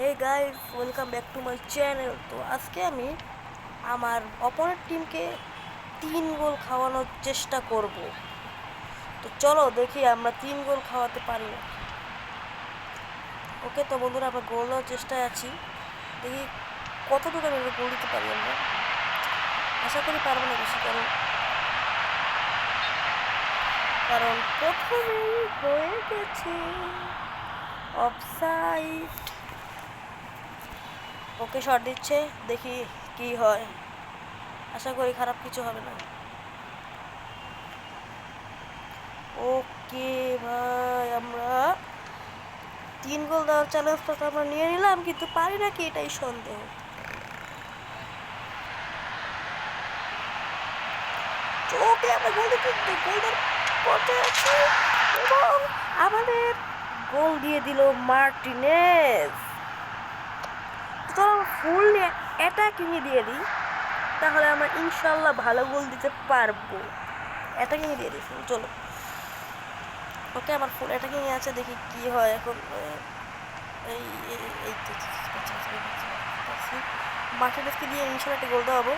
Hey guys welcome back to my channel তো আজকে আমি আমার অপরের টিমকে তিন গোল খাওয়ানোর চেষ্টা করব। তো চলো দেখি আমরা তিন গোল খাওয়াতে পারি না। ওকে তো বন্ধুরা আমরা গোল দেওয়ার চেষ্টায় আছি। দেখি কতটুকু আমি গোল দিতে পারি আমরা। আশা করি পারব না বেশি কারণ কারণ প্রথমেই হয়ে গেছে। অফসাইড ওকে শট দিচ্ছে, দেখি কি হয়। আশা করি খারাপ কিছু হবে না। ওকে ভাই, আমরা তিন গোল দেওয়ার চ্যালেঞ্জটা তো আমরা নিয়ে নিলাম, কিন্তু পারি নাকি এটাই সন্দেহ? আমাদের গোল দিয়ে দিল মার্টিনেজ। তো ফুল অ্যাটাকিংয়ে দিয়ে দিই তাহলে আমরা ইনশাল্লাহ ভালো গোল দিতে পারব অ্যাটাকিংয়ে দিয়ে দিই full, চলো ওকে আমার ফুল অ্যাটাকিংয়ে আছে দেখি কি হয় এখন এই এই- এই তো দিয়ে ইনশাল্লাহ একটা গোল দেওয়াবো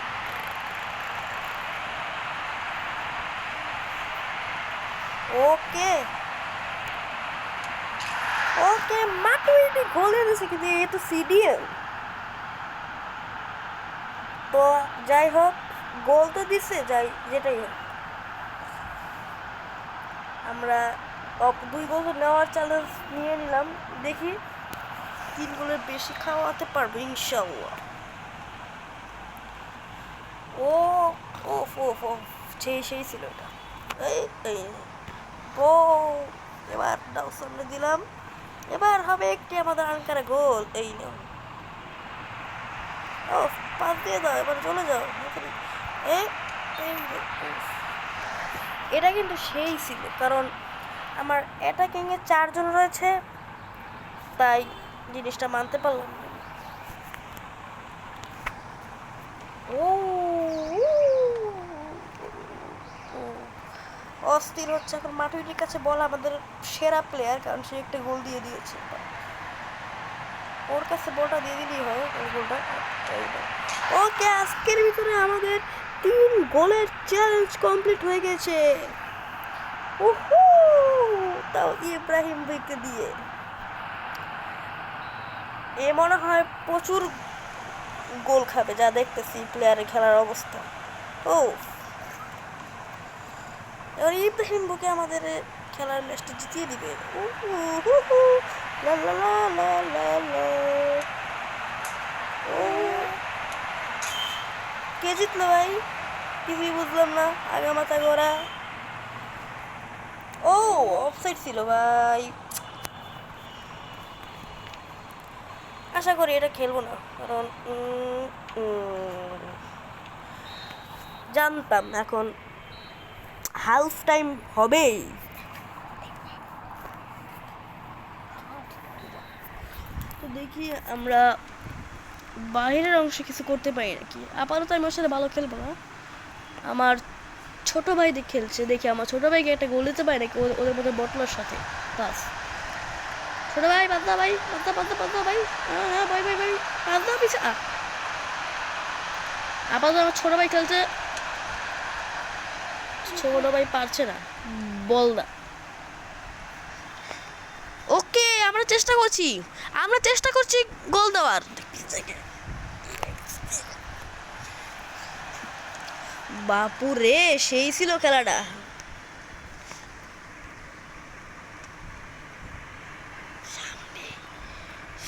ওকে ওকে মাটুইটি গোলে দিছে কিন্তু এ তো সিডিএম তো যাই হোক গোল তো দিছে, যাই, যেটাই হোক। আমরা দুই গোল নেওয়ার চ্যালেঞ্জ নিয়ে নিলাম। দেখি তিন গোলের বেশি খাওয়াতে পারব ইনশাল্লাহ ও ও ও সেই সেই ছিল এটা। এই এই ও এবার দাও, সামনে দিলাম। এবার হবে একটি আমাদের আনকারে গোল এই নাও। ও পাস দিয়ে দাও, এবার চলে যাও। এটা কিন্তু সেই ছিল কারণ আমার অ্যাটাকিংয়ে চারজন রয়েছে, তাই জিনিসটা মানতে পারলাম। ও অস্থির হচ্ছে, এখন মাটুইটির কাছে বল আমাদের সেরা প্লেয়ার কারণ সে একটা গোল দিয়ে দিয়েছে। ওর কাছে বলটা দিয়ে দিলেই হয় ওই গোলটা। ওকে আজকের ভিতরে আমাদের তিন গোলের চ্যালেঞ্জ কমপ্লিট হয়ে গেছে। উহু তাও ইব্রাহিম ভাইকে দিয়ে। এ মনে হয় প্রচুর গোল খাবে যা দেখতেছি প্লেয়ারের খেলার অবস্থা। ও এবার ইব্রাহিম বুকে আমাদের খেলার ম্যাচটা জিতিয়ে দিবে। লা, লা, লা, লা, লা, লা। ও কে জিতলো কিছুই বুঝলাম না আগা মাথা গোড়া ও অফসাইড ছিল ভাই আশা করি এটা খেলব না কারণ জানতাম এখন হাফ টাইম হবেই তো দেখি আমরা বাইরের অংশে কিছু করতে পারি নাকি? আপাতত আমি ওর সাথে ভালো খেলব না। আমার ছোট ভাই খেলছে, দেখি আমার ছোট ভাইকে একটা গোল দিতে পারি নাকি? ওদের- মধ্যে বটলার সাথে। বাস। ছোট ভাই পাতলা ভাই পাতলা পাতলা পাতলা ভাই। হ্যাঁ হ্যাঁ ভাই ভাই ভাই। পাতলা পিছে, আ। আপাতত আমার ছোট ভাই খেলছে। ছোট ভাই পারছে না। বল দা ওকে আমরা চেষ্টা করছি। আমরা চেষ্টা করছি গোল দেওয়ার। বাপু রে, সেই ছিল খেলাটা।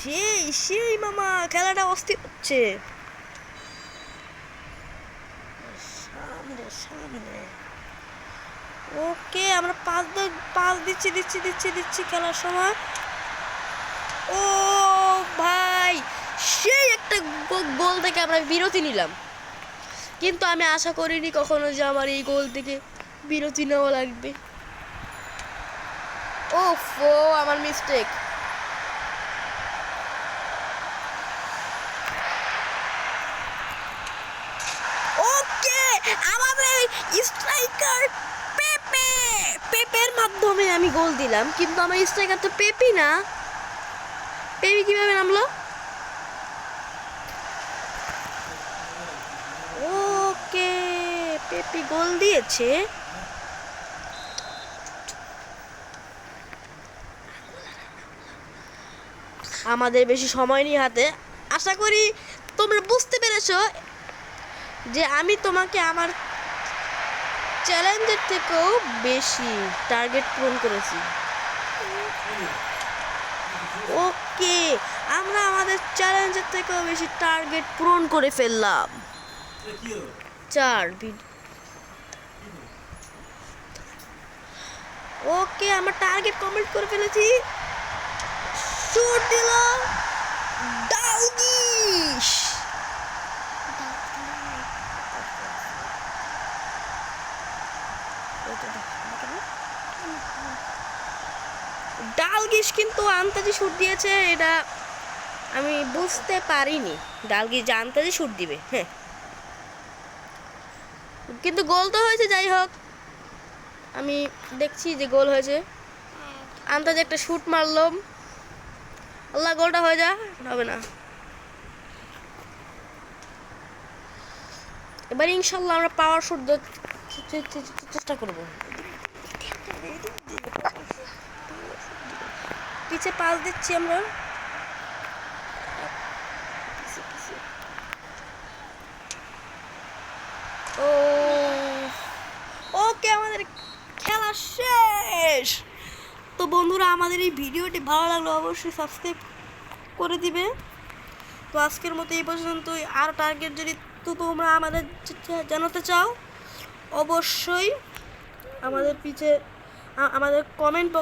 সেই সেই মামা, খেলাটা অস্থির হচ্ছে। ওকে, আমরা পাঁচ পাস দিচ্ছি দিচ্ছি দিচ্ছি দিচ্ছি খেলার সময়। ও ভাই, সেই একটা গোল থেকে আমরা বিরতি নিলাম। কিন্তু আমি আশা করিনি কখনো যে আমার এই গোল থেকে বিরতি নেওয়া লাগবে। ও ফো আমার মিস্টেক ওকে আমাদের স্ট্রাইকার পেপে পেপের মাধ্যমে আমি গোল দিলাম, কিন্তু আমার স্ট্রাইকার তো পেপি না। দিয়েছে। আমাদের বেশি সময় নেই হাতে। আশা করি তোমরা বুঝতে পেরেছ যে আমি তোমাকে আমার চ্যালেঞ্জের থেকেও বেশি টার্গেট পূরণ করেছি। ওকে আমরা আমাদের চ্যালেঞ্জের থেকেও বেশি টার্গেট পূরণ করে ফেললাম। চার ভিড- ওকে, আমার টার্গেট কমপ্লিট করে ফেলেছি। শুট দিল ডাউগিশ। ডালগিশ কিন্তু আন্তাজি শুট দিয়েছে, এটা আমি বুঝতে পারিনি। ডালগিশ যে আন্তাজি শুট দিবে হ্যাঁ। কিন্তু গোল তো হয়েছে, যাই হোক। আমি দেখছি যে গোল হয়েছে। আন্তাজে একটা শুট মারলাম। আল্লাহ, গোলটা হয়ে যা হবে না। এবার ইনশাল্লাহ আমরা পাওয়ার শুট চেষ্টা করব। পিছে পাস দিচ্ছি আমরা ও ওকে আমাদের শেষ। তো বন্ধুরা, আমাদের এই ভিডিওটি ভালো লাগল অবশ্যই সাবস্ক্রাইব করে দিবে। তো আজকের মতো এই পর্যন্তই। আর টার্গেট যদি তো তোমরা আমাদের জানাতে চাও, অবশ্যই আমাদের পিছে আমাদের কমেন্ট